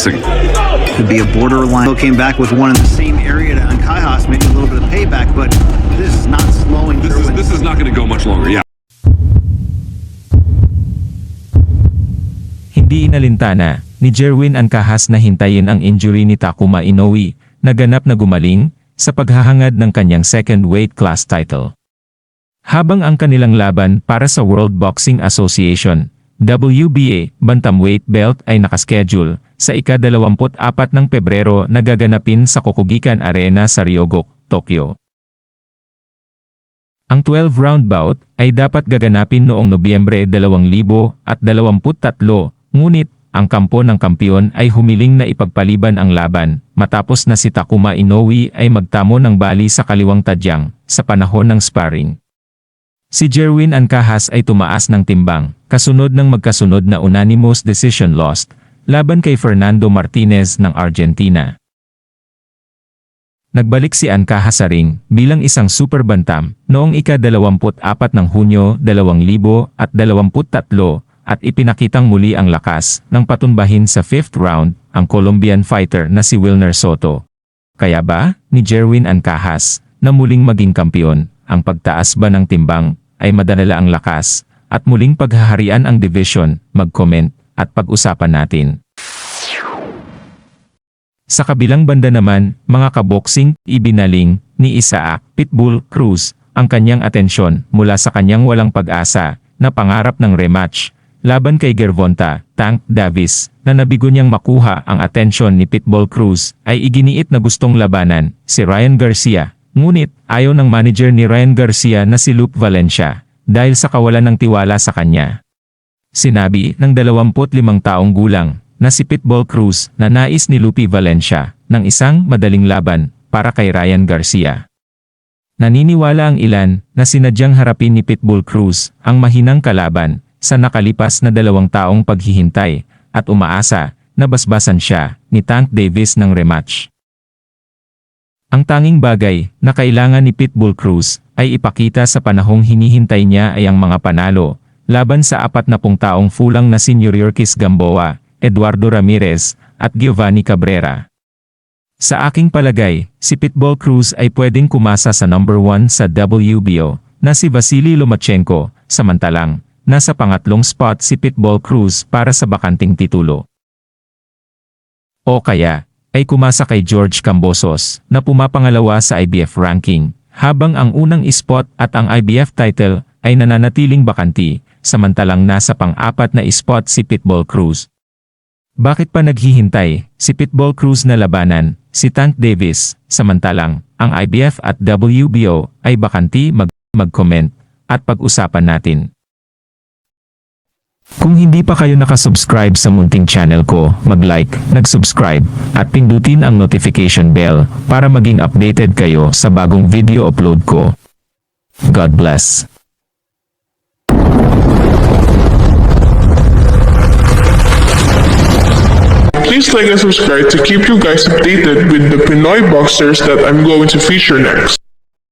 boxing. Could be a borderline. Came back with one in the same area to Ankajas, maybe a little bit of payback, but this is not slowing This is, this is not going to go much longer. Yeah. Hindi inalintana ni Jerwin Ancahas na hintayin ang injury ni Takuma Inoue na ganap na gumaling sa paghahangad ng kanyang second weight class title. Habang ang kanilang laban para sa World Boxing Association, WBA, bantamweight belt ay nakaschedule sa ika-24 ng Pebrero na gaganapin sa Kokugikan Arena sa Ryogok, Tokyo. Ang 12-round bout ay dapat gaganapin noong Nobyembre 2023, ngunit ang kampo ng kampiyon ay humiling na ipagpaliban ang laban matapos na si Takuma Inoue ay magtamo ng bali sa kaliwang tadyang sa panahon ng sparring. Si Jerwin Ancahas ay tumaas ng timbang, kasunod ng magkasunod na unanimous decision lost, laban kay Fernando Martinez ng Argentina. Nagbalik si Ancahas sa ring bilang isang super bantam noong ika-24 ng Hunyo 2023 at ipinakitang muli ang lakas ng patumbahin sa fifth round ang Colombian fighter na si Wilner Soto. Kaya ba, ni Jerwin Ancahas, na muling maging kampiyon, ang pagtaas ba ng timbang ay madalala ang lakas at muling paghaharian ang division, mag-comment at pag-usapan natin. Sa kabilang banda naman, mga kaboksing, ibinaling ni Isaac Pitbull Cruz ang kanyang atensyon mula sa kanyang walang pag-asa na pangarap ng rematch laban kay Gervonta Tank Davis na nabigo niyang makuha ang atensyon ni Pitbull Cruz ay iginiit na gustong labanan si Ryan Garcia. Ngunit ayaw ng manager ni Ryan Garcia na si Luke Valencia dahil sa kawalan ng tiwala sa kanya. Sinabi ng 25 taong gulang na si Pitbull Cruz na nais ni Lupi Valencia ng isang madaling laban para kay Ryan Garcia. Naniniwala ang ilan na sinadyang harapin ni Pitbull Cruz ang mahinang kalaban sa nakalipas na dalawang taong paghihintay at umaasa na basbasan siya ni Tank Davis ng rematch. Ang tanging bagay na kailangan ni Pitbull Cruz ay ipakita sa panahong hinihintay niya ay ang mga panalo laban sa apat na pung taong fulang na Senior Yorkis Gamboa, Eduardo Ramirez, at Giovanni Cabrera. Sa aking palagay, si Pitbull Cruz ay pwedeng kumasa sa number 1 sa WBO na si Vasily Lomachenko, samantalang nasa pangatlong spot si Pitbull Cruz para sa bakanting titulo. O kaya, ay kumasa kay George Cambosos na pumapangalawa sa IBF ranking, habang ang unang spot at ang IBF title ay nananatiling bakanti, samantalang nasa pang-apat na spot si Pitbull Cruz. Bakit pa naghihintay si Pitbull Cruz na labanan si Tank Davis, samantalang ang IBF at WBO ay bakanti mag mag-comment at pag-usapan natin. Kung hindi pa kayo nakasubscribe sa munting channel ko, mag-like, nag-subscribe, at pindutin ang notification bell para maging updated kayo sa bagong video upload ko. God bless. Please like and subscribe to keep you guys updated with the Pinoy boxers that I'm going to feature next.